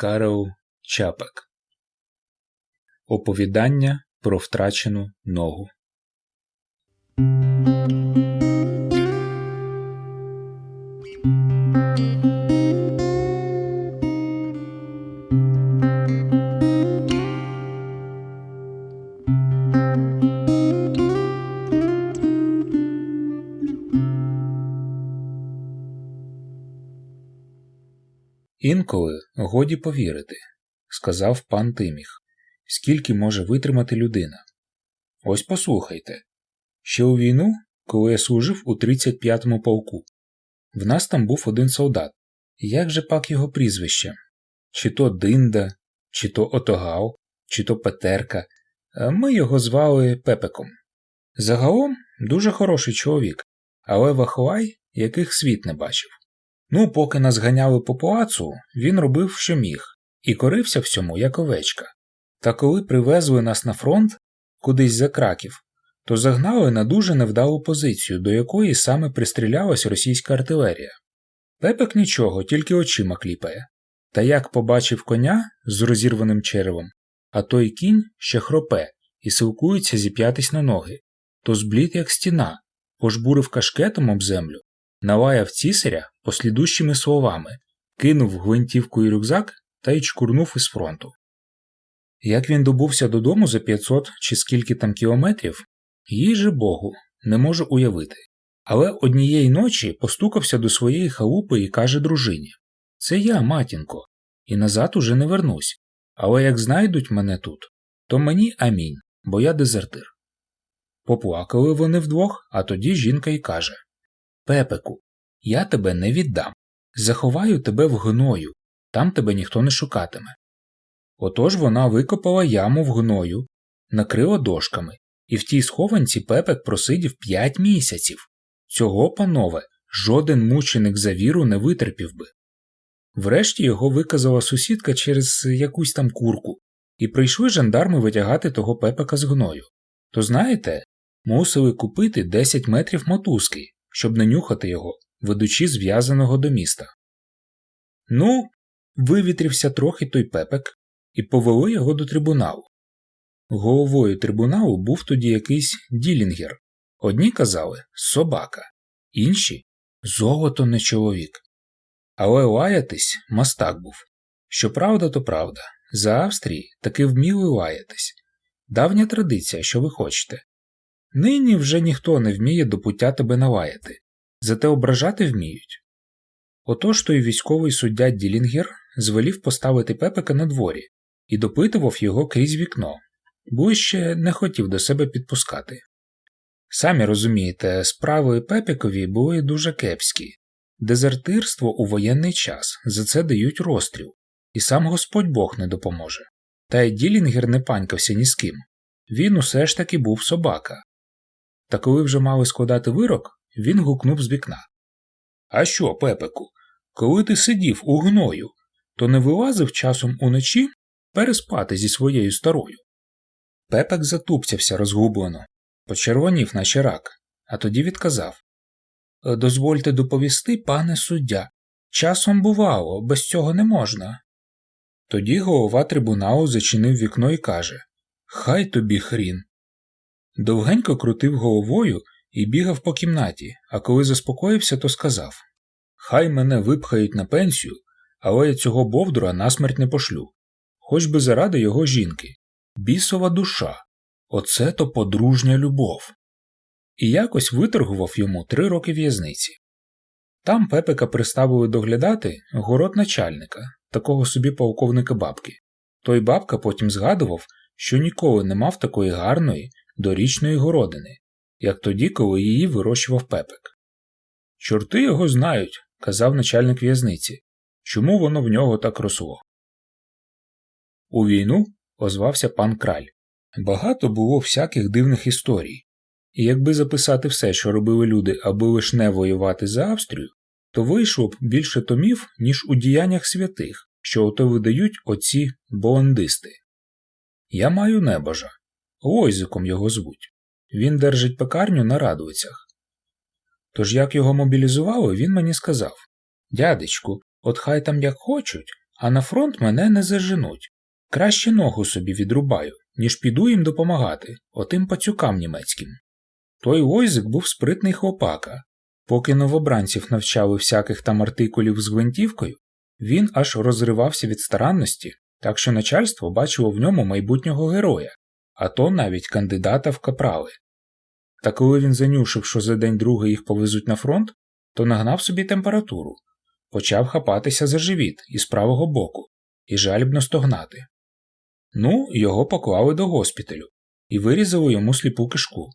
Карл Чапек Оповідання про втрачену ногу. Інколи годі повірити, сказав пан Тиміх, скільки може витримати людина. Ось послухайте. Ще у війну, коли я служив у 35-му полку, в нас там був один солдат. Як же пак його прізвище? Чи то Динда, чи то Отогал, чи то Петерка. Ми його звали Пепеком. Загалом дуже хороший чоловік, але вахлай, яких світ не бачив. Ну, поки нас ганяли по палацу, він робив, що міг, і корився всьому, як овечка. Та коли привезли нас на фронт, кудись за краків, то загнали на дуже невдалу позицію, до якої саме пристрілялась російська артилерія. Пепек нічого, тільки очима кліпає. Та як побачив коня з розірваним черевом, а той кінь ще хропе і силкується зіп'ятись на ноги, то зблід як стіна, пожбурив кашкетом об землю, налаяв цісаря послідущими словами, кинув гвинтівку і рюкзак та й чкурнув із фронту. Як він добувся додому за 500 чи скільки там кілометрів, їй же Богу, не можу уявити. Але однієї ночі постукався до своєї халупи і каже дружині Це я, матінко, і назад уже не вернусь. Але як знайдуть мене тут, то мені амінь, бо я дезертир. Поплакали вони вдвох, а тоді жінка й каже Пепеку, я тебе не віддам. Заховаю тебе в гною, там тебе ніхто не шукатиме. Отож вона викопала яму в гною, накрила дошками, і в тій схованці пепек просидів п'ять місяців. Цього, панове, жоден мученик за віру не витерпів би. Врешті його виказала сусідка через якусь там курку, і прийшли жандарми витягати того пепека з гною. То знаєте, мусили купити 10 метрів мотузки, щоб не нюхати його, ведучи зв'язаного до міста. Ну, вивітрився трохи той пепек і повели його до трибуналу. Головою трибуналу був тоді якийсь ділінгер. Одні казали собака, інші золото не чоловік. Але лаятись мастак був. Щоправда, то правда, за Австрії таки вміли лаятись. Давня традиція, що ви хочете. Нині вже ніхто не вміє до пуття тебе налаяти, зате ображати вміють. Отож той військовий суддя Ділінгер звелів поставити пепека на дворі і допитував його крізь вікно, бо ще не хотів до себе підпускати. Самі розумієте, справи Пепікові були дуже кепські дезертирство у воєнний час за це дають розстріл, і сам Господь Бог не допоможе. Та й Ділінгер не панькався ні з ким він усе ж таки був собака. Та коли вже мали складати вирок, він гукнув з вікна А що, Пепеку, коли ти сидів у гною, то не вилазив часом уночі переспати зі своєю старою? Пепек затупцявся розгублено, почервонів, наче рак, а тоді відказав Дозвольте доповісти, пане суддя. Часом бувало, без цього не можна. Тоді голова трибуналу зачинив вікно і каже Хай тобі хрін. Довгенько крутив головою і бігав по кімнаті, а коли заспокоївся, то сказав Хай мене випхають на пенсію, але я цього бовдура насмерть не пошлю, хоч би заради його жінки. Бісова душа. Оце то подружня любов. І якось виторгував йому три роки в'язниці. Там пепека приставили доглядати город начальника, такого собі полковника бабки. Той бабка потім згадував, що ніколи не мав такої гарної, дорічної городини, як тоді, коли її вирощував пепек. Чорти його знають, казав начальник в'язниці, чому воно в нього так росло. У війну озвався пан краль. Багато було всяких дивних історій, і якби записати все, що робили люди, аби лиш не воювати за Австрію, то вийшло б більше томів, ніж у діяннях святих, що ото видають оці боандисти. Я маю небожа, Лойзиком його звуть. Він держить пекарню на радовицях. Тож як його мобілізували, він мені сказав Дядечку, от хай там як хочуть, а на фронт мене не заженуть. Краще ногу собі відрубаю, ніж піду їм допомагати, отим пацюкам німецьким. Той Ойзик був спритний хлопака. Поки новобранців навчали всяких там артикулів з гвинтівкою, він аж розривався від старанності, так що начальство бачило в ньому майбутнього героя, а то навіть кандидата в капрали. Та коли він занюшив, що за день другий їх повезуть на фронт, то нагнав собі температуру, почав хапатися за живіт із правого боку і жалібно стогнати. Ну, його поклали до госпіталю і вирізали йому сліпу кишку.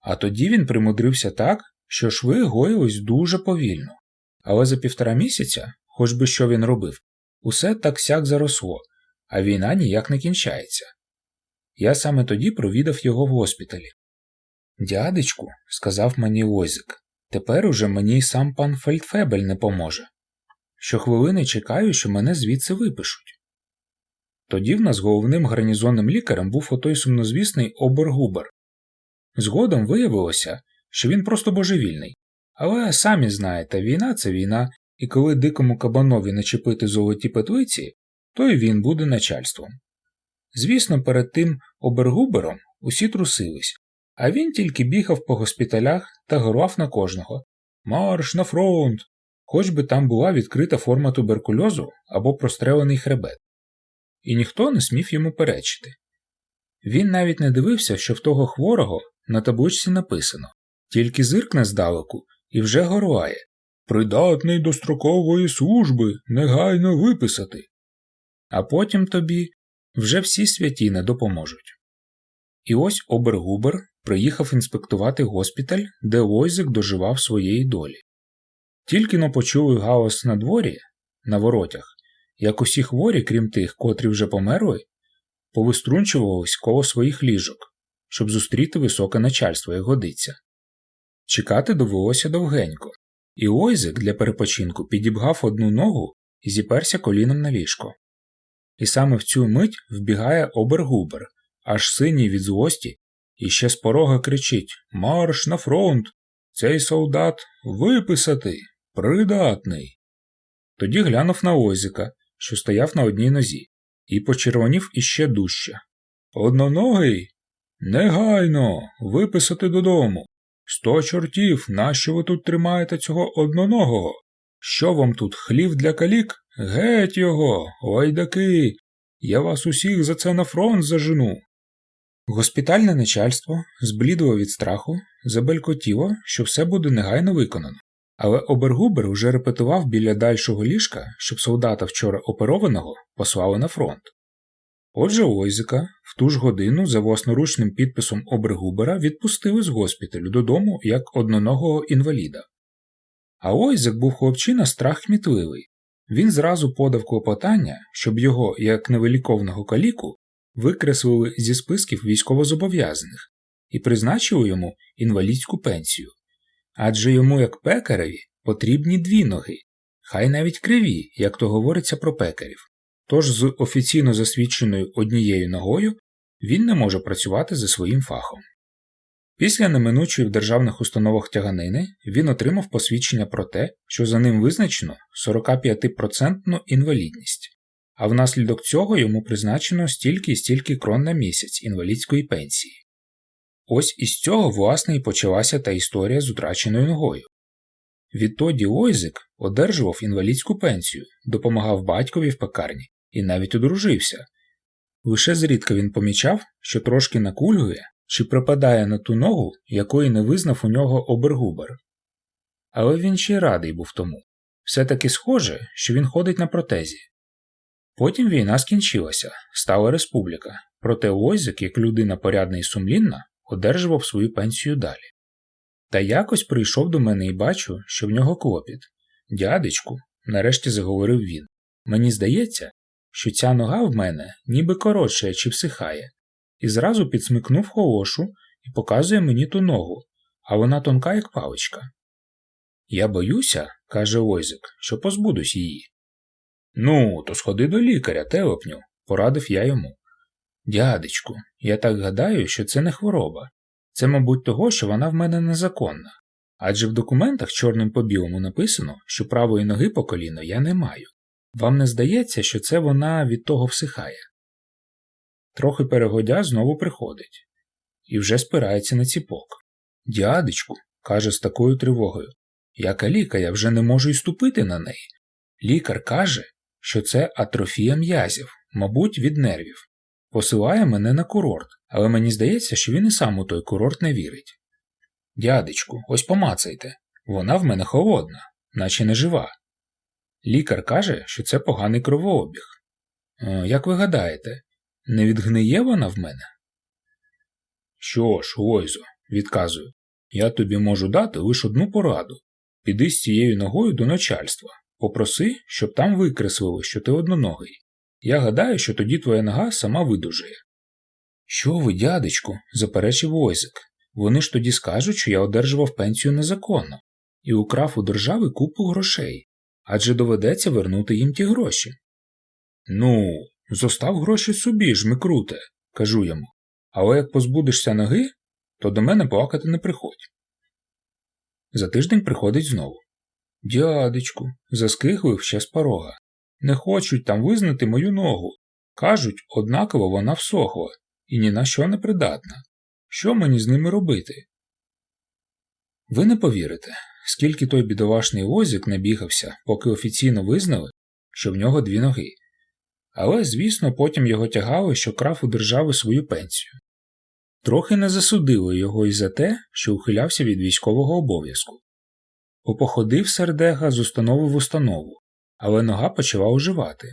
А тоді він примудрився так, що шви гоїлись дуже повільно. Але за півтора місяця, хоч би що він робив, усе так сяк заросло, а війна ніяк не кінчається. Я саме тоді провідав його в госпіталі. Дядечку, сказав мені Лозик, тепер уже мені сам пан Фельдфебель не поможе. Щохвилини чекаю, що мене звідси випишуть. Тоді в нас головним гарнізонним лікарем був отой сумнозвісний Обергубер. Згодом виявилося, що він просто божевільний. Але самі знаєте, війна це війна, і коли дикому кабанові начепити золоті петлиці, то й він буде начальством. Звісно, перед тим обергубером усі трусились, а він тільки бігав по госпіталях та горував на кожного Марш на фронт! Хоч би там була відкрита форма туберкульозу або прострелений хребет. І ніхто не смів йому перечити. Він навіть не дивився, що в того хворого на табличці написано тільки зиркне здалеку і вже горлає Придатний до строкової служби негайно виписати. А потім тобі вже всі святі не допоможуть. І ось Обергубер приїхав інспектувати госпіталь, де Лойзик доживав своєї долі. Тільки но почули галас на дворі, на воротях, як усі хворі, крім тих, котрі вже померли, повиструнчувались коло своїх ліжок, щоб зустріти високе начальство, як годиться. Чекати довелося довгенько, і Ойзик для перепочинку підібгав одну ногу і зіперся коліном на ліжко. І саме в цю мить вбігає Обергубер, аж синій від злості, і ще з порога кричить Марш на фронт! Цей солдат виписати, придатний. Тоді глянув на Ойзика, що стояв на одній нозі, і почервонів іще дужче. Одноногий? Негайно, виписати додому. Сто чортів, нащо ви тут тримаєте цього одноногого? Що вам тут хлів для калік? Геть його, ойдаки! Я вас усіх за це на фронт зажену. Госпітальне начальство, зблідло від страху, забелькотіло, що все буде негайно виконано. Але Обергубер уже репетував біля дальшого ліжка, щоб солдата вчора оперованого послали на фронт. Отже, Ойзика в ту ж годину за власноручним підписом Обергубера відпустили з госпіталю додому як одноногого інваліда. А Ойзик був хлопчина страх кмітливий. Він зразу подав клопотання, щоб його, як невеликовного каліку, викреслили зі списків військовозобов'язаних і призначили йому інвалідську пенсію. Адже йому, як пекареві, потрібні дві ноги, хай навіть криві, як то говориться про пекарів. Тож з офіційно засвідченою однією ногою він не може працювати за своїм фахом. Після неминучої в державних установах тяганини він отримав посвідчення про те, що за ним визначено 45% інвалідність, а внаслідок цього йому призначено стільки і стільки крон на місяць інвалідської пенсії. Ось із цього, власне, і почалася та історія з утраченою ногою. Відтоді Ойзик одержував інвалідську пенсію, допомагав батькові в пекарні і навіть одружився. Лише зрідка він помічав, що трошки накульгує чи припадає на ту ногу, якої не визнав у нього обергубер. Але він ще й радий був тому все таки схоже, що він ходить на протезі. Потім війна скінчилася, стала республіка, проте Ойзик, як людина порядна і сумлінна, одержував свою пенсію далі. Та якось прийшов до мене і бачу, що в нього клопіт. Дядечку, нарешті заговорив він, мені здається, що ця нога в мене ніби коротша чи всихає, і зразу підсмикнув холошу і показує мені ту ногу, а вона тонка, як паличка. Я боюся, каже Ойзик, що позбудусь її. Ну, то сходи до лікаря, телепню, порадив я йому. Дядечку, я так гадаю, що це не хвороба. Це, мабуть, того, що вона в мене незаконна. Адже в документах чорним по білому написано, що правої ноги по коліно я не маю. Вам не здається, що це вона від того всихає? Трохи перегодя знову приходить і вже спирається на ціпок. Дядечку, каже з такою тривогою, я каліка, я вже не можу й ступити на неї. Лікар каже, що це атрофія м'язів, мабуть, від нервів. Посилає мене на курорт, але мені здається, що він і сам у той курорт не вірить. Дядечку, ось помацайте. Вона в мене холодна, наче не жива. Лікар каже, що це поганий кровообіг. Е, Як ви гадаєте, не відгниє вона в мене? Що ж, Лойзо, відказую, я тобі можу дати лише одну пораду. Піди з цією ногою до начальства. Попроси, щоб там викреслили, що ти одноногий. Я гадаю, що тоді твоя нога сама видужає. Що ви, дядечку, заперечив Ойзик. Вони ж тоді скажуть, що я одержував пенсію незаконно і украв у держави купу грошей, адже доведеться вернути їм ті гроші. Ну, зостав гроші собі ж, Микруте, кажу йому. Але як позбудешся ноги, то до мене плакати не приходь. За тиждень приходить знову. Дядечку, заскиглив ще з порога. Не хочуть там визнати мою ногу. Кажуть, однаково вона всохла і ні на що не придатна. Що мені з ними робити? Ви не повірите, скільки той бідолашний Озік набігався, поки офіційно визнали, що в нього дві ноги. Але, звісно, потім його тягали, що крав у держави свою пенсію. Трохи не засудили його і за те, що ухилявся від військового обов'язку. Попоходив сердега з установи в установу, але нога почала оживати.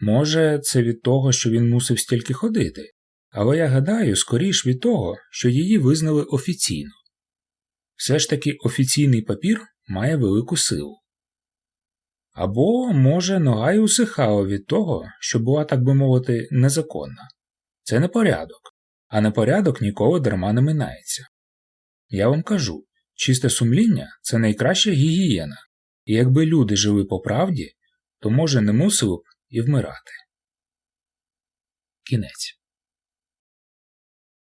Може, це від того, що він мусив стільки ходити, але я гадаю, скоріш від того, що її визнали офіційно. Все ж таки офіційний папір має велику силу. Або, може, нога й усихала від того, що була, так би мовити, незаконна. Це не порядок, а непорядок ніколи дарма не минається. Я вам кажу, чисте сумління це найкраща гігієна, і якби люди жили по правді, то, може, не мусили б і вмирати. Кінець.